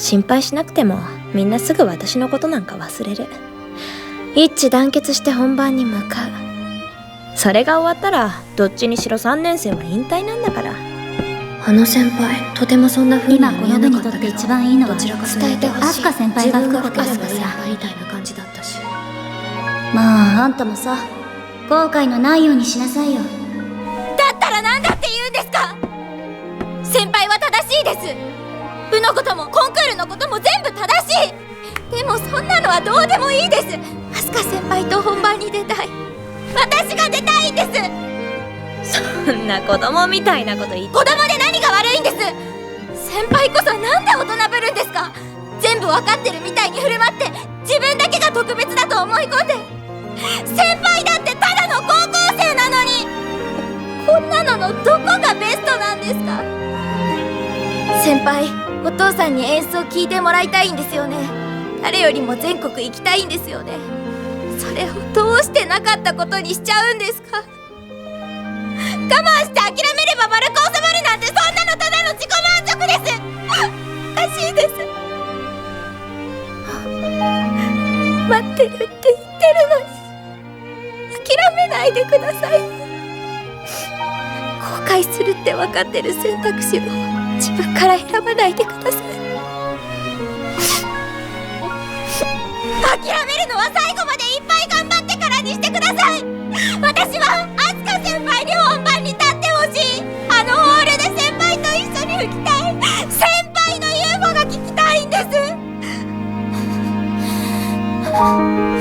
心配しなくてもみんなすぐ私のことなんか忘れる。一致団結して本番に向かう。それが終わったらどっちにしろ3年生は引退なんだから。あの先輩とてもそんな風には今この部にとって一番いいのはどちらか伝伝えてほしい。先輩が吹くければいいからみたいな感じだったし。まああんたもさ後悔のないようにしなさいよ。だったら何だって言うんですか？先輩は正しいです部のこともコンクールのことも全部正しい。でもそんなのはどうでもいいです。アスカ先輩と本番に出たい。私が出たいんです。そんな子供みたいなこと言って。子供で何が悪いんです。先輩こそなんで大人ぶるんですか。全部わかってるみたいに振る舞って自分だけが特別だと思い込んで。先輩だってただの高校生なのに。こんなののどこがベストなんですか先輩お父さんに演奏聞いてもらいたいんですよね。誰よりも全国行きたいんですよね。それをどうしてなかったことにしちゃうんですか。我慢して諦めれば丸く収まるなんてそんなのただの自己満足です。おかしいです。待ってるって言ってるのに。諦めないでください。後悔するって分かってる選択肢を。自分から選ばないでください。諦めるのは最後までいっぱい頑張ってからにしてください。私はあすか先輩に本番に立ってほしい。あのホールで先輩と一緒に吹きたい。先輩の UFO が聞きたいんです。